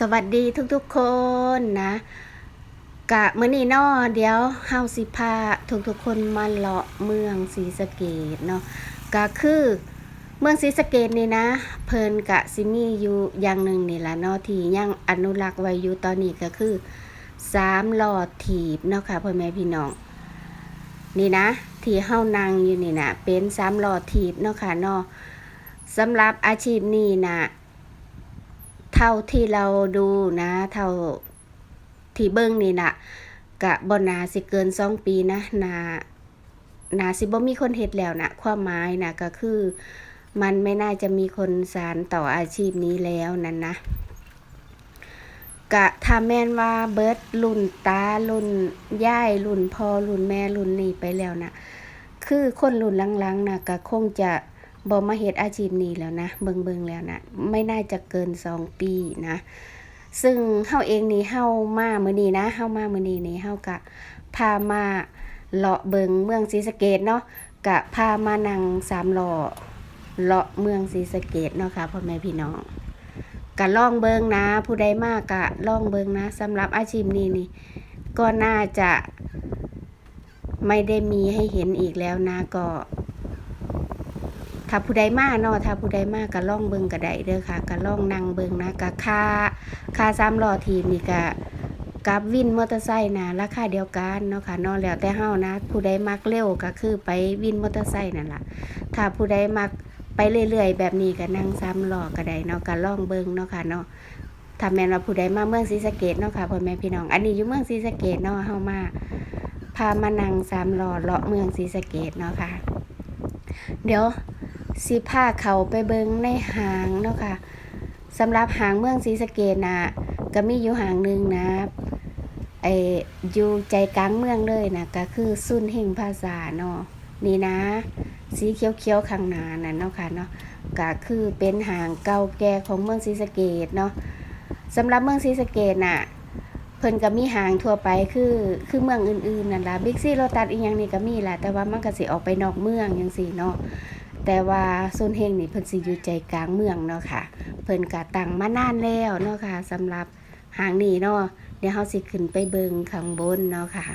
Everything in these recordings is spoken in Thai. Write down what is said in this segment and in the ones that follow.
สวัสดีทุกๆคนนะ กะมื้อนี้นาะเดี๋ยวเฮาสิพาทุกๆคนมาเลาะเมืองศรีสะเกษเนาะก็คือเมืองศรีสะเกษนี่นะ เพิ่นกะสิมีอยู่อย่างหนึ่งนี่ละเนาะที่ยังอนุรักษ์ไว้อยู่ตอนนี้ก็คือสามล้อถีบเนาะค่ะพ่อแม่พี่น้อง นี่นะ ที่เฮานั่งอยู่นี่นะเป็นสามล้อถีบเนาะค่ะเนาะสำหรับอาชีพนี้นะ ท่าที่เราดูนะ เท่าที่เบิ้งนี่นะกะบนาสิเกินสองปีนะนานาสิบ่มีคนเฮ็ดแล้วนะความหมายนะก็คือ มันไม่น่าจะมีคนสารต่ออาชีพนี้แล้วนั่นนะกะถ้าแม่นว่าเบิร์ดรุ่นตารุ่นย่ายรุ่นพ่อรุ่นแม่รุ่นนี้ไปแล้วนะคือคนรุ่นลังๆนะก็คงจะ บอมาเฮ็ดอาชีพนี้แล้วนะ เบิงเบิงแล้วนะไม่น่าจะเกินสองปีนะ ซึ่งเฮาเองนี่เฮามามื้อนี้นะเฮามามื้อนี้นี่เฮากะพามาเลาะเบิงเมืองศรีสะเกษเนาะกะพามานั่งสามล้อเลาะเมืองศรีสะเกษเนาะค่ะพ่อแม่พี่น้องกะล่องเบิงนะ ผู้ใดมากกะล่องเบิงนะสำหรับอาชีพนี้นี่ ก็น่าจะไม่ได้มีให้เห็นอีกแล้วนะก็ ถ้าผู้ใดมาเนาะถ้าผู้ใดมาก็ล่องเบิงก็ได้เด้อค่ะก็ล่องนั่งเบิงนะก็ค่าค่าสามล้อทีมนี่ก็กับวินมอเตอร์ไซค์นะราคาเดียวกันเนาะค่ะนาะแล้วแต่เฮานะ ผู้ใดมักเร็วก็คือไปวินมอเตอร์ไซค์นั่นล่ะถ้าผู้ใดมักไปเรื่อยๆ แบบนี้ก็นั่งสามล้อก็ได้เนาะก็ล่องเบิงเนาะค่ะเนาะถ้าแม่นว่าผู้ใดมาเมืองศรีสะเกษเนาะค่ะพ่อแม่พี่น้อง อันนี้อยู่เมืองศรีสะเกษเนาะเฮามาพามานั่งสามล้อเลาะเมืองศรีสะเกษเนาะค่ะ เดี๋ยว สิพาเขาไปเบิงในหางเนาะค่ะสำหรับหางเมืองศรีสะเกดนะก็มีอยู่หางหนึ่งนะไออยู่ใจกลางเมืองเลยนะก็คือซุนเฮงภาษาเนาะนี่นะ สีเขียวๆข้างหน้านั่นเนาะค่ะเนาะก็คือเป็นหางเก่าแก่ของเมืองศรีสะเกดเนาะสำหรับเมืองศรีสะเกดน่ะเพิ่นก็มีหางทั่วไปคือคือเมืองอื่นๆนั่นล่ะบิ๊กซี่โรตัสอีหยังนี่ก็มีแหละแต่ว่ามันก็สิออกไปนอกเมืองจังซี่เนาะ แต่ว่าโซนเฮงนี่เพิ่นสิอยู่ใจกลางเมืองเนาะค่ะ เพิ่นก็ตั้งมานานแล้วเนาะค่ะสำหรับหางนี้เนาะเดี๋ยวเฮาสิขึ้นไปเบิงข้างบนเนาะค่ะ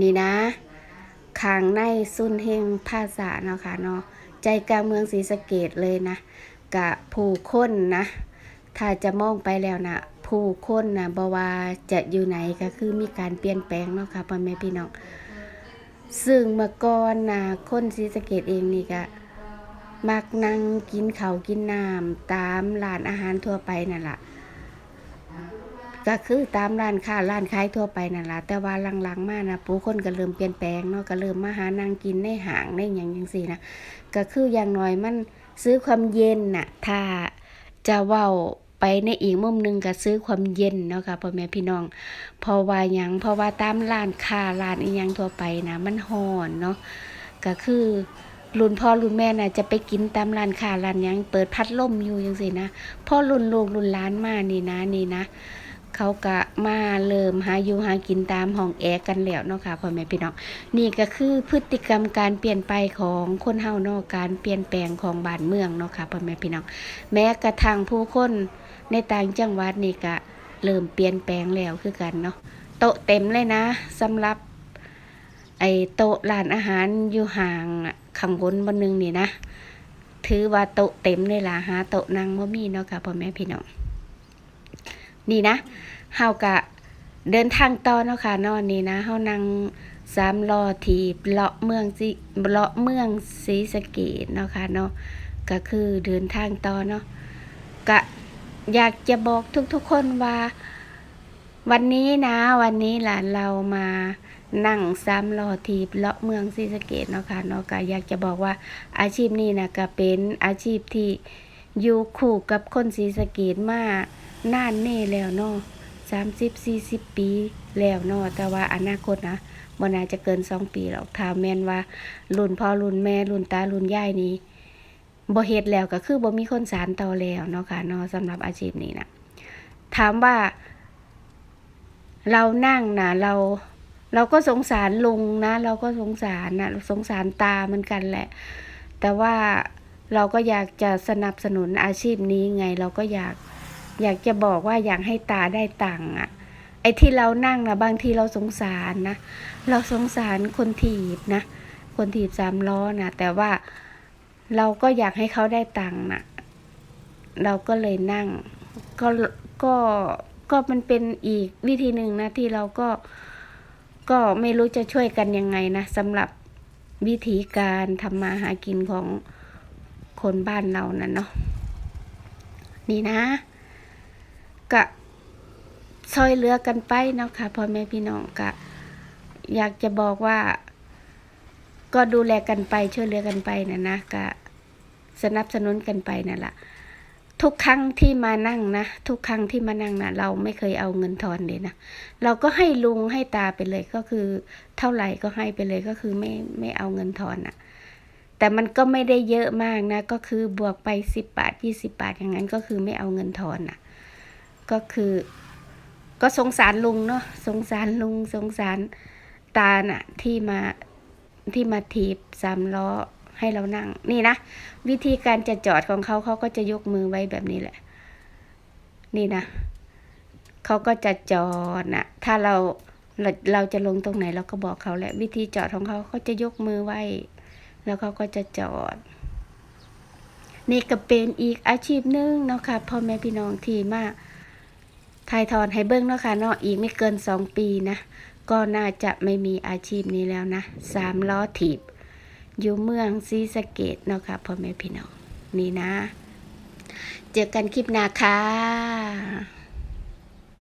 นี่นะข้างในซุนเฮงภาษาเนาะค่ะเนาะใจกลางเมืองศรีสะเกดเลยนะกะผู้คนนะ ถ้าจะมองไปแล้วนะผู้คนนะบ่ว่าจะอยู่ไหนก็คือมีการเปลี่ยนแปลงเนาะค่ะพ่อแม่พี่น้อง ซึ่งเมื่อก่อนนะคนศรีสะเกดเองนี่ก็มักนั่งกินเขากินน้ำตามร้านอาหารทั่วไปนั่นแหละก็คือตามร้านค้าร้านขายทั่วไปนั่นแหละแต่ว่าหลังๆมานะผู้คนก็เริ่มเปลี่ยนแปลงเนาะก็เริ่มมาหานั่งกินในห้างในอย่างจังซี่นะก็คืออย่างน้อยมันซื้อความเย็นน่ะถ้าจะเว้า ไปในอีกมุมหนึงก็ซื้อความเย็นเนาะค่ะพ่อแม่พี่น้องเพราะว่ายังเพราะว่าตามร้านค้าร้านอีหยังทั่วไปนะมันห่อนเนาะก็คือรุ่นพ่อรุ่นแม่น่ะจะไปกินตามร้านค้าร้านยังเปิดพัดลมอยู่ยังสินะพ่อรุ่นลูกรุ่นหลานมานี่นะนี่นะ เขาก็มาเริ่มหาอยู่หากินตามห้องแอร์กันแล้วเนาะค่ะพ่อแม่พี่น้องนี่ก็คือพฤติกรรมการเปลี่ยนไปของคนเฮาเนาะการเปลี่ยนแปลงของบ้านเมืองเนาะค่ะพ่อแม่พี่น้องแม้กระทั่งผู้คนในต่างจังหวัดนี่ก็เริ่มเปลี่ยนแปลงแล้วคือกันเนาะโต๊ะเต็มเลยนะสำหรับไอโต๊ะร้านอาหารอยู่ห่างข้างบนบนนึงนี่นะ ถือว่าโต๊ะเต็มเลยล่ะหาโต๊ะนั่งบ่มีเนาะค่ะพ่อแม่พี่น้อง นี่นะเฮากะเดินทางต่อเนาะค่ะนอนนี่นะเฮานั่งสามล้อถีเลาะเมืองสิเลาะเมืองศรีสะเกษเนาะค่ะเนาะก็คือเดินทางต่อเนาะกะอยากจะบอกทุกๆคนว่า วันนี้นะ วันนี้หลานเรามานั่งซ้ำรอทีเลาะเมืองศรีสะเกดเนาะค่ะเนาะก็อยากจะบอกว่าอาชีพนี้นะก็เป็นอาชีพที่ อยู่คู่กับคนศรีสะเกดมานานแน่แล้วเนาะสามสิบสี่สิบปีแล้วเนาะแต่ว่าอนาคตนะบ่น่าจะเกินสองปีหรอกถ้าแม่นว่ารุ่นพ่อรุ่นแม่รุ่นตารุ่นยายนี้บ่เฮ็ดแล้วก็คือบ่มีคนสานต่อแล้วเนาะค่ะเนาะสำหรับอาชีพนี้นะถามว่า เรานั่งนะเรา เราก็สงสารลุงนะ เราก็สงสารนะสงสารตาเหมือนกันแหละ แต่ว่า เราก็อยากจะสนับสนุนอาชีพนี้ไง เราก็อยากอยากจะบอกว่าอยากให้ตาได้ตังค์อะไอ้ที่เรานั่งนะบางทีเราสงสารนะ เราสงสารคนถีบนะ คนถีบสามล้อนะแต่ว่าเราก็อยากให้เขาได้ตังค์นะเราก็เลยนั่ง ก็ก็ก็มันเป็นอีกวิธีหนึ่งนะที่เราก็ก็ไม่รู้จะช่วยกันยังไงนะสำหรับวิธีการทำมาหากินของ คนบ้านเรานะเนาะนี่นะก็ซอยเหลือกันไปเนาะค่ะพ่อแม่พี่น้องก็อยากจะบอกว่า ก็ดูแลกันไปช่วยเหลือกันไปนะนะก็สนับสนุนกันไปนั่นแหละทุกครั้งที่มานั่งนะทุกครั้งที่มานั่งนะเราไม่เคยเอาเงินทอนเลยนะเราก็ให้ลุงให้ตาไปเลยก็คือ เท่าไหร่ก็ให้ไปเลยก็คือไม่ไม่เอาเงินทอนอะ แต่มันก็ไม่ได้เยอะมากนะ ก็คือบวกไปสิบบาทยี่สิบาทอย่างนั้นก็คือไม่เอาเงินทอนอะ ก็คือ ก็สงสารลุงเนาะสงสารลุงสงสารตาน่ะที่มาที่มาถีบสามล้อให้เรานั่ง นี่นะ วิธีการจะจอดของเขาเขาก็จะยกมือไว้แบบนี้แหละ นี่นะเขาก็จะจอดนะถ้าเราเราเราจะลงตรงไหนเราก็บอกเขาแหละ วิธีจอดของเขาเขาจะยกมือไว้ แล้วเขาก็จะจอด นี่ก็เป็นอีกอาชีพหนึงเนาะค่ะพ่อแม่พี่น้องที่มาถ่ายทอนให้เบิ้งเนาะค่ะเนาะอีกไม่เกินสองปีนะก็น่าจะไม่มีอาชีพนี้แล้วนะสามล้อถีบ อยู่เมืองซีสเกตเนาะค่ะพ่อแม่พี่น้อง นี่นะ เจอกันคลิปหน้าค่ะ